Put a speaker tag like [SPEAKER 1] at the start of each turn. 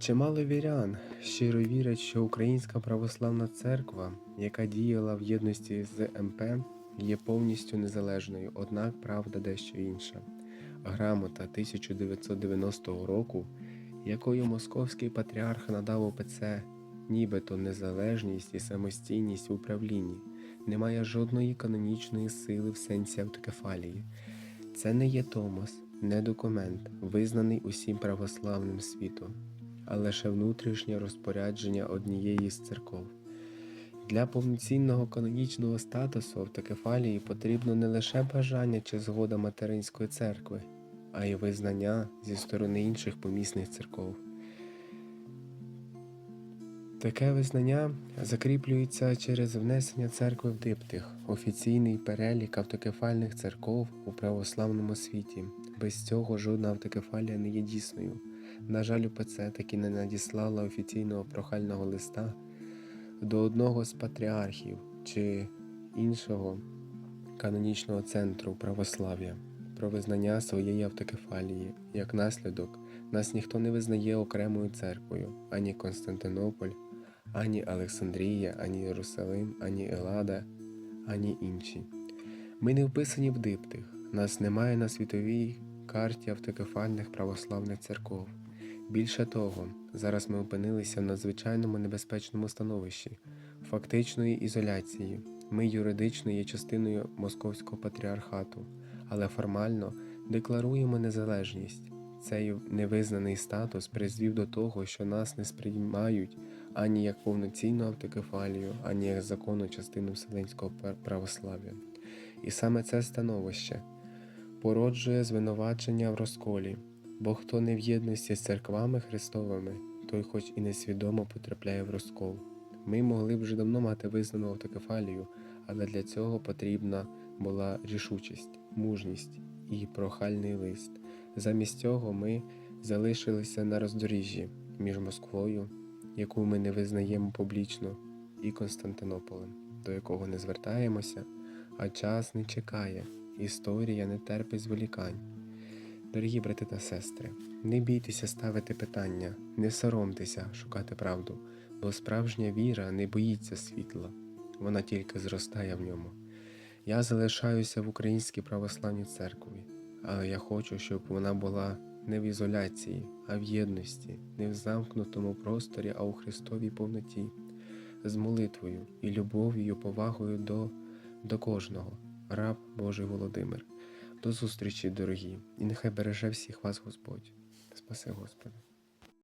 [SPEAKER 1] Чимало вірян щиро вірять, що Українська православна церква, яка діяла в єдності з МП, є повністю незалежною, однак правда дещо інша. Грамота 1990 року, якою московський патріарх надав ОПЦ нібито незалежність і самостійність в управлінні, не має жодної канонічної сили в сенсі автокефалії. Це не є Томос, не документ, визнаний усім православним світом, а лише внутрішнє розпорядження однієї з церков. Для повноцінного канонічного статусу автокефалії потрібно не лише бажання чи згода материнської церкви, а й визнання зі сторони інших помісних церков. Таке визнання закріплюється через внесення церкви в диптих, офіційний перелік автокефальних церков у православному світі. Без цього жодна автокефалія не є дійсною. На жаль, УПЦ таки не надіслала офіційного прохального листа до одного з патріархів чи іншого канонічного центру православ'я про визнання своєї автокефалії. Як наслідок, нас ніхто не визнає окремою церквою, ані Константинополь, ані Олександрія, ані Єрусалим, ані Елада, ані інші. Ми не вписані в диптих, нас немає на світовій карті автокефальних православних церков. Більше того, зараз ми опинилися в надзвичайному небезпечному становищі, фактичної ізоляції. Ми юридично є частиною Московського патріархату, але формально декларуємо незалежність. Цей невизнаний статус призвів до того, що нас не сприймають ані як повноцінну автокефалію, ані як законну частину вселенського православ'я. І саме це становище породжує звинувачення в розколі, бо хто не в єдності з церквами Христовими, той хоч і несвідомо потрапляє в розкол. Ми могли б вже давно мати визнану автокефалію, але для цього потрібна була рішучість, мужність і прохальний лист. Замість цього ми залишилися на роздоріжжі між Москвою, яку ми не визнаємо публічно, і Константинополем, до якого не звертаємося, а час не чекає, історія не терпить зволікань. Дорогі брати та сестри, не бійтеся ставити питання, не соромтеся шукати правду, бо справжня віра не боїться світла, вона тільки зростає в ньому. Я залишаюся в Українській православній церкві, але я хочу, щоб вона була не в ізоляції, а в єдності, не в замкнутому просторі, а у Христовій повноті, з молитвою і любов'ю, повагою до, до кожного, раб Божий Володимир. До зустрічі, дорогі, і нехай береже всіх вас Господь. Спаси Господи.